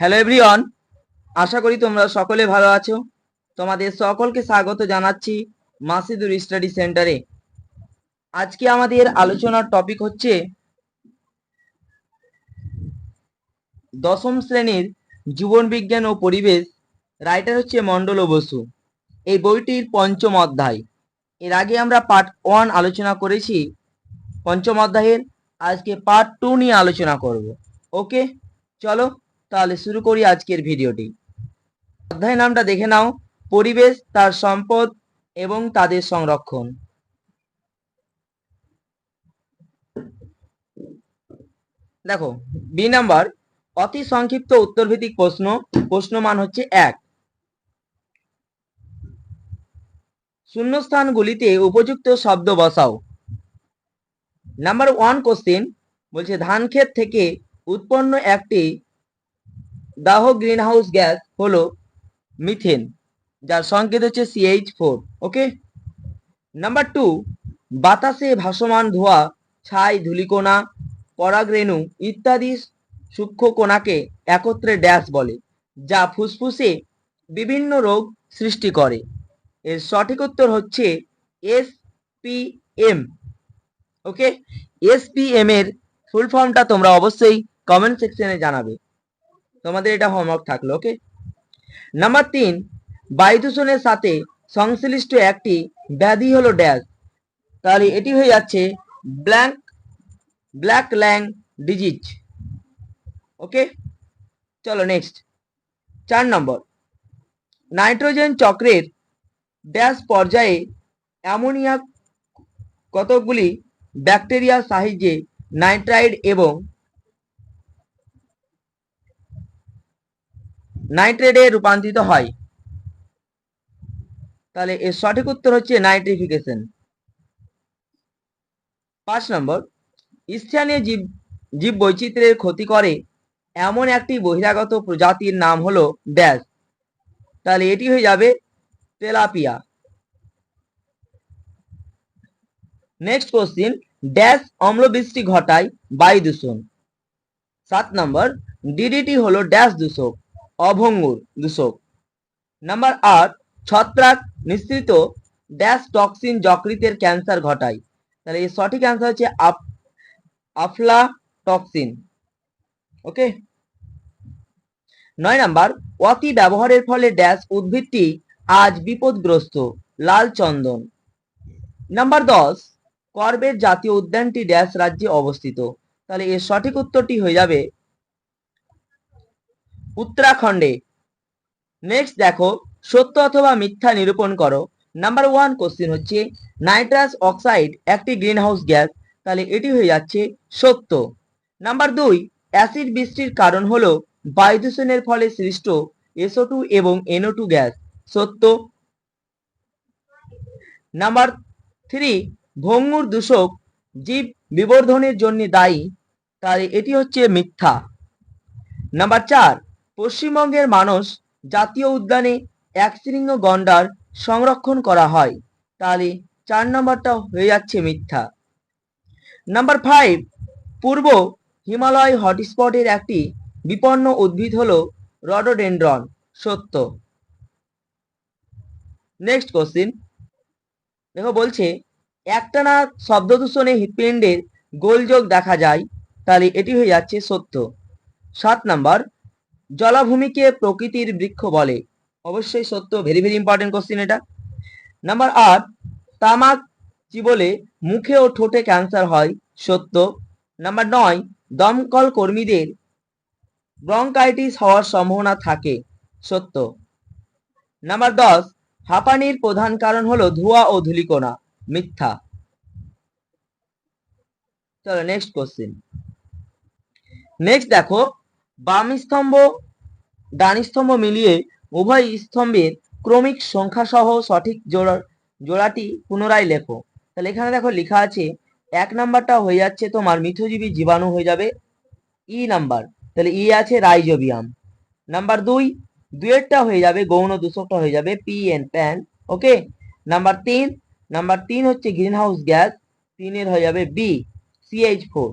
Hello everyone আশা করি তোমরা সকলে ভালো আছো। তোমাদের সকলকে স্বাগত জানাচ্ছি মাসিদুর স্টাডি সেন্টারে। আজকে আমাদের আলোচনার টপিক হচ্ছে দশম শ্রেণির জীবন বিজ্ঞান ও পরিবেশ। রাইটার হচ্ছে মণ্ডল বসু। এই বইটির পঞ্চম অধ্যায়। এর আগে আমরা পার্ট ওয়ান আলোচনা করেছি। পঞ্চম অধ্যায়ের আজকে পার্ট টু নিয়ে আলোচনা করব। ওকে চলো তাহলে শুরু করি আজকের ভিডিওটি। অধ্যায় নামটা দেখে নাও। পরিবেশ, তার সম্পদ এবং তাদের সংরক্ষণ। দেখো, বি নাম্বার, অতি সংক্ষিপ্ত উত্তরভিত্তিক প্রশ্ন। প্রশ্ন মান হচ্ছে এক। শূন্যস্থানগুলিতে উপযুক্ত শব্দ বসাও। নাম্বার ওয়ান কোশ্চেন বলছে ধান ক্ষেত থেকে উৎপন্ন একটি দাহ গ্রিনহাউস গ্যাস হলো মিথেন, যার সংকেত হচ্ছে CH four okay number two বাতাসে ভাসমান ধোঁয়া, ছাই ধুলিকোনা পরাগরেণু ইত্যাদি সূক্ষ্ম কণাকে একত্রে ড্যাশ বলে, যা ফুসফুসে বিভিন্ন রোগ সৃষ্টি করে। এর সঠিক উত্তর হচ্ছে S P M okay S P M এর ফুল ফর্মটা তোমরা অবশ্যই কমেন্ট সেকশনে জানাবে। তোমাদের এটা হোমওয়ার্ক থাকল ওকে নাম্বার তিন বায়ু দূষণের সাথে সংশ্লিষ্ট একটি ব্যাধি হলো ড্যাশ। তাহলে এটি হয়ে যাচ্ছে blank black lung disease okay চলো নেক্সট চার নম্বর নাইট্রোজেন চক্রের ড্যাশ পর্যায়ে অ্যামোনিয়া কতকগুলি ব্যাকটেরিয়ার সাহায্যে নাইট্রাইড এবং নাইট্রেটে রূপান্তরিত হয়। তাহলে এর সঠিক উত্তর হচ্ছে নাইট্রিফিকেশন পাঁচ নম্বর, স্থানীয় জীব জীব বৈচিত্র্যের ক্ষতি করে এমন একটি বহিরাগত প্রজাতির নাম হলো ড্যাশ তাহলে এটি হয়ে যাবে তেলাপিয়া। নেক্সট কোশ্চিন ড্যাশ অম্লবৃষ্টি ঘটায় বায়ু দূষণ। সাত নম্বর ডিডিটি হলো ড্যাশ দূষক। অভঙ্গুর দূষক নাম্বার আট, ছত্রাক নিঃসৃত ড্যাশ টক্সিন যকৃতের ক্যান্সার ঘটায়। তাহলে এর সঠিক অ্যান্সার হচ্ছে আপ আফলা টক্সিন ওকে? নয় নাম্বার, অতি ব্যবহারের ফলে ড্যাশ উদ্ভিদটি আজ বিপদগ্রস্ত, লাল চন্দন। নাম্বার দশ করবেট জাতীয় উদ্যানটি ড্যাশ রাজ্যে অবস্থিত। তাহলে এর সঠিক উত্তরটি হয়ে যাবে উত্তরাখণ্ডে। নেক্সট দেখো, সত্য অথবা মিথ্যা নিরূপণ করো। নাম্বার ওয়ান কোশ্চেন হচ্ছে নাইট্রাস অক্সাইড একটি গ্রিনহাউস গ্যাস তাহলে এটি হয়ে যাচ্ছে সত্য। নাম্বার দুই অ্যাসিড বৃষ্টির কারণ হলো বায়ু দূষণের ফলে সৃষ্ট এসও টু এবং এনও টু গ্যাস সত্য। নাম্বার থ্রি ভঙ্গুর দূষক জীব বিবর্ধনের জন্য দায়ী, তাহলে এটি হচ্ছে মিথ্যা। নাম্বার চার পশ্চিমবঙ্গের মানুষ জাতীয় উদ্যানে এক শৃঙ্গ গন্ডার সংরক্ষণ করা হয়। তাহলে চার নম্বরটা হয়ে যাচ্ছে মিথ্যা। নাম্বার ফাইভ পূর্ব হিমালয় হটস্পটের একটি বিপন্ন উদ্ভিদ হলো রডোডেন্ড্রন, সত্য। নেক্সট কোশ্চিন দেখো বলছে, একটানা শব্দ দূষণে হৃৎপিণ্ডের গোলযোগ দেখা যায়, তাহলে এটি হয়ে যাচ্ছে সত্য। সাত নাম্বার জলাভূমিকে প্রকৃতির বৃক্ষ বলে। অবশ্যই সত্য ভেরি ভেরি ইম্পর্টেন্ট কোশ্চিন এটা। নাম্বার আট, তামাক চিবলে মুখে ও ঠোঁটে ক্যান্সার হয়, সত্য। নাম্বার নয়, দমকল কর্মীদের ব্রঙ্কাইটিস হওয়ার সম্ভাবনা থাকে, সত্য। নাম্বার দশ, হাঁপানির প্রধান কারণ হলো ধোঁয়া ও ধূলিকণা, মিথ্যা। চলো নেক্সট কোশ্চিন নেক্সট দেখো বাম স্তম্ভ, ডান স্তম্ভ মিলিয়ে উভয় স্তম্ভের ক্রমিক সংখ্যা সহ সঠিক জোড়া, জোড়াটি পুনরায় লেখো। তাহলে এখানে দেখো লেখা আছে, এক নাম্বারটা হয়ে যাচ্ছে তোমার মিথজীবী জীবাণু হয়ে যাবে ই নাম্বার। তাহলে ই আছে রাইজোবিয়াম। নাম্বার দুই, দুয়েরটা হয়ে যাবে গৌণ দূষকটা হয়ে যাবে P N PAN, okay? Number তিন নাম্বার তিন হচ্ছে গ্রিন হাউস গ্যাস, তিনের হয়ে যাবে বি সিএইচ ফোর।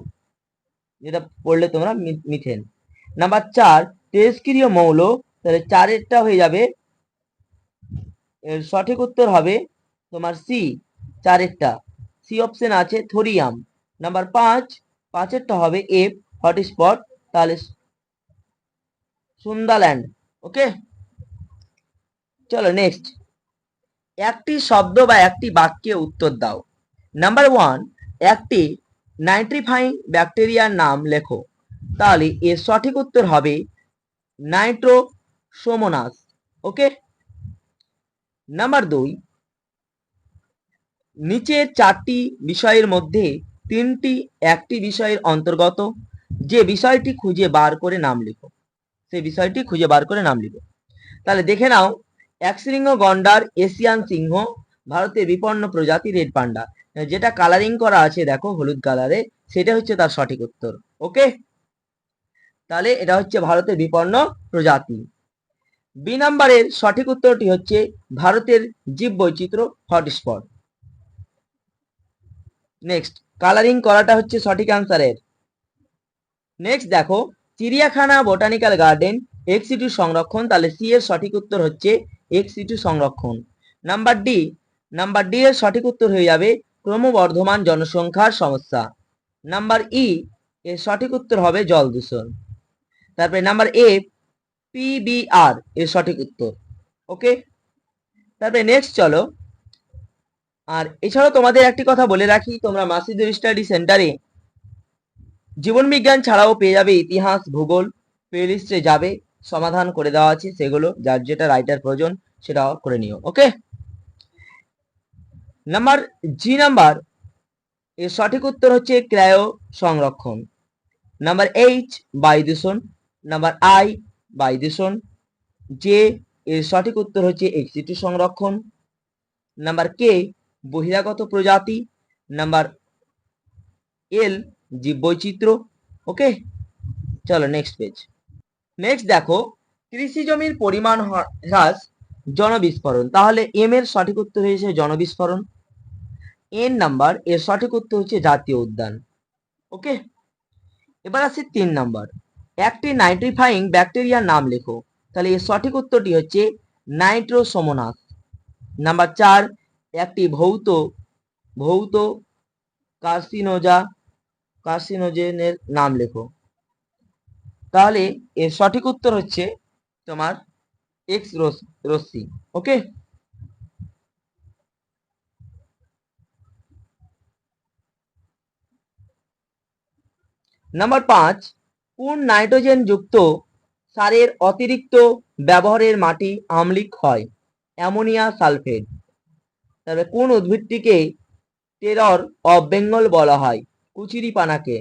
যেটা পড়লে তোমরা মিথেন। নাম্বার চার তেজস্ক্রিয় মৌল। তাহলে চারেরটা হয়ে যাবে। সঠিক উত্তর হবে তোমার সি চারেরটা। সি অপশন আছে থোরিয়াম নাম্বার পাঁচ, পাঁচেরটা হবে এফ হটস্পট তাহলে সুন্দাল্যান্ড ওকে চলো নেক্সট একটি শব্দ বা একটি বাক্যে উত্তর দাও। নাম্বার ওয়ান একটি নাইট্রিফাইং ব্যাকটেরিয়ার নাম লেখো। তাহলে এর সঠিক উত্তর হবে নাইট্রোসোমোনাস ওকে নাম্বার দুই নিচের চারটি বিষয়ের মধ্যে তিনটি একটি বিষয়ের অন্তর্গত, যে বিষয়টি খুঁজে বার করে নাম লিখো। সেই বিষয়টি খুঁজে বার করে নাম লিখো। তাহলে দেখে নাও এক শৃঙ্গ গন্ডার এশিয়ান সিংহ, ভারতের বিপন্ন প্রজাতি রেড পান্ডা। যেটা কালারিং করা আছে, দেখো, হলুদ কালারে সেটা হচ্ছে তার সঠিক উত্তর ওকে তাহলে এটা হচ্ছে ভারতের বিপন্ন প্রজাতি। বি নাম্বারের সঠিক উত্তরটি হচ্ছে ভারতের জীব বৈচিত্র্য হটস্পট। নেক্সট কালারিং করাটা হচ্ছে সঠিক অ্যান্সারের নেক্সট দেখো, চিড়িয়াখানা বোটানিক্যাল গার্ডেন এক্স টু সংরক্ষণ, তাহলে সি এর সঠিক উত্তর হচ্ছে এক্স টু সংরক্ষণ। নাম্বার ডি নাম্বার ডি এর সঠিক উত্তর হয়ে যাবে ক্রমবর্ধমান জনসংখ্যার সমস্যা। নাম্বার ই এর সঠিক উত্তর হবে জল দূষণ। তারপরে নাম্বার এ পিবিআর এর সঠিক উত্তর, ওকে? তারপরে নেক্সট চলো। আর এছাড়াও তোমাদের একটি কথা বলে রাখি, তোমরা মাসিদুর স্টাডি সেন্টারে জীবন বিজ্ঞান ছাড়াও পেয়ে যাবে, ইতিহাস, ভূগোল প্লেলিস্টে যাবে, সমাধান করে দেওয়া আছে সেগুলো, যার যেটা রাইটার প্রয়োজন সেটা করে নিও, ওকে? নাম্বার জি নাম্বার, এর সঠিক উত্তর হচ্ছে ক্রায় সংরক্ষণ। নাম্বার এইচ বায়ু দূষণ নাম্বার আই বায়ু দূষণ জে এর সঠিক উত্তর হচ্ছে এক্সিটি সংরক্ষণ। নাম্বার কে বহিরাগত প্রজাতি। নাম্বার এল জীববৈচিত্র্য ওকে চলো নেক্সট পেজ নেক্সট দেখো, কৃষি জমির পরিমাণ হ্রাস, জনবিস্ফোরণ। তাহলে এম এর সঠিক উত্তর হয়েছে জনবিস্ফোরণ। এন নাম্বার, এর সঠিক উত্তর হচ্ছে জাতীয় উদ্যান। ওকে এবার আসছে তিন নাম্বার। একটি নাইট্রিফাইং ব্যাকটেরিয়ার নাম লেখো। তাহলে এর সঠিক উত্তরটি হচ্ছে নাইট্রোসোমোনাস। নাম্বার চার, একটি ভৌত ভৌত কার্সিনোজা, কার্সিনোজেনের নাম লেখো। তাহলে এর সঠিক উত্তর হচ্ছে তোমার এক্স রশ্মি ওকে নাম্বার পাঁচ কোন নাইট্রোজেন যুক্ত সারের অতিরিক্ত ব্যবহারের মাটি আম্লিক হয়? Ammonia sulphate. তারপরে কোন উদ্ভিদটিকে টেরর অফ বেঙ্গল বলা হয়? কুচিরি পানাকে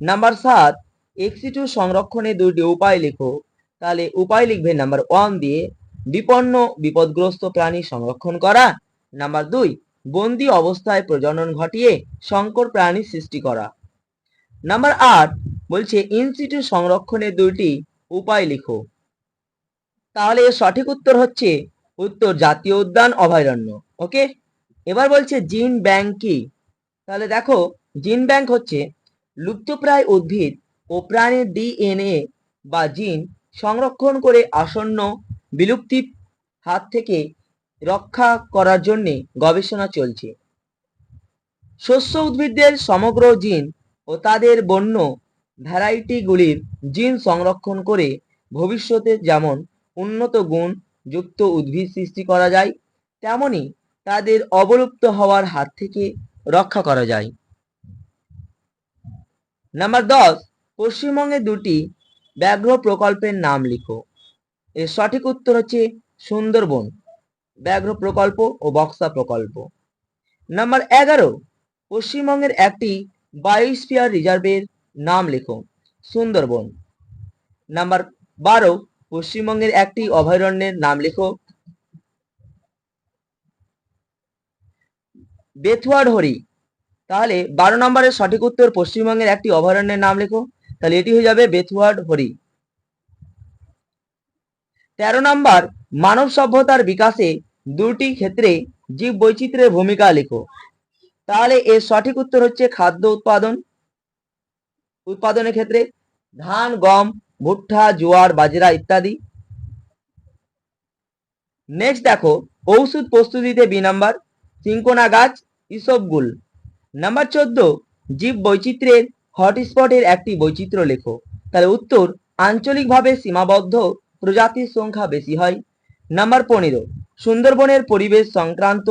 নাম্বার সাত এক্সিটু সংরক্ষণে দুটি উপায় লিখো। তাহলে উপায় লিখবে নাম্বার ওয়ান দিয়ে বিপন্ন বিপদগ্রস্ত প্রাণী সংরক্ষণ করা। নাম্বার দুই, বন্দি অবস্থায় প্রজনন ঘটিয়ে সংকর প্রাণী সৃষ্টি করা। নাম্বার আট বলছে ইনসিটু সংরক্ষণের দুইটি উপায় লিখো। তাহলে এর সঠিক উত্তর হচ্ছে, উত্তর জাতীয় উদ্যান, অভয়ারণ্য। ওকে এবার বলছে, জিন ব্যাংক কি? তাহলে দেখো, জিন ব্যাংক হচ্ছে লুপ্তপ্রায় উদ্ভিদ ও প্রাণীর ডিএনএ বা জিন সংরক্ষণ করে আসন্ন বিলুপ্তির হাত থেকে রক্ষা করার জন্য গবেষণা চলছে। শস্য উদ্ভিদদের সমগ্র জিন ও তাদের বন্য ভ্যারাইটিগুলির জিন সংরক্ষণ করে ভবিষ্যতে যেমন উন্নত গুণ যুক্ত উদ্ভিদ সৃষ্টি করা যায়, তেমনি তাদের অবলুপ্ত হওয়ার হাত থেকে রক্ষা করা যায়। নাম্বার দশ, পশ্চিমবঙ্গে দুটি ব্যাঘ্র প্রকল্পের নাম লিখো। এর সঠিক উত্তর হচ্ছে সুন্দরবন, ব্যাঘ্র প্রকল্প ও বক্সা প্রকল্প। নাম্বার এগারো, পশ্চিমবঙ্গের একটি বায়োস্ফিয়ার রিজার্ভের নাম লেখো সুন্দরবন। নাম্বার বারো, পশ্চিমবঙ্গের একটি অভয়ারণ্যের নাম লেখো। বেথুয়াড হরি তাহলে বারো নম্বরের সঠিক উত্তর পশ্চিমবঙ্গের একটি অভয়ারণ্যের নাম লেখো। তাহলে এটি হয়ে যাবে বেথুয়াড হরি তেরো নম্বর, মানব সভ্যতার বিকাশে দুটি ক্ষেত্রে জীব বৈচিত্র্যের ভূমিকা লেখো। তাহলে এর সঠিক উত্তর হচ্ছে খাদ্য উৎপাদন। উৎপাদনের ক্ষেত্রে ধান, গম, ভুট্টা, জোয়ার, বাজরা ইত্যাদি। নেক্সট দেখো, ঔষধ প্রস্তুতিতে বি নাম্বার সিঙ্কোনা গাছ ইসবগুল নাম্বার চোদ্দ, জীব বৈচিত্র্যের, হটস্পটের একটি বৈচিত্র্য লেখো। তাহলে উত্তর, আঞ্চলিকভাবে সীমাবদ্ধ, প্রজাতির সংখ্যা বেশি হয়। নাম্বার পনেরো, সুন্দরবনের পরিবেশ সংক্রান্ত,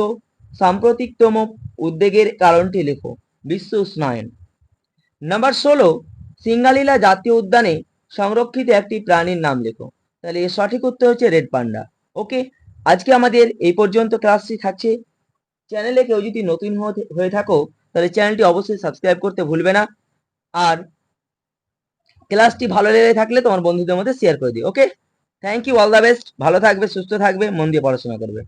সাম্প্রতিকতম উদ্বেগের কারণটি লেখো, বিশ্ব উষ্ণায়ন। নাম্বার ষোলো সিঙ্গালীলা জাতীয় উদ্যানে সংরক্ষিত একটি প্রাণীর নাম লেখো। তাহলে এর সঠিক উত্তর হচ্ছে রেড পান্ডা। ওকে, আজকে আমাদের এই পর্যন্ত ক্লাসটি থাকছে। চ্যানেলে কেউ যদি নতুন হয়ে থাকো, তাহলে চ্যানেলটি অবশ্যই সাবস্ক্রাইব করতে ভুলবে না। আর ক্লাসটি ভালো লেগে থাকলে তোমার বন্ধুদের মধ্যে শেয়ার করে দিও, okay? Thank you all the best ভালো থাকবে, সুস্থ থাকবে, মন দিয়ে পড়াশোনা করবে।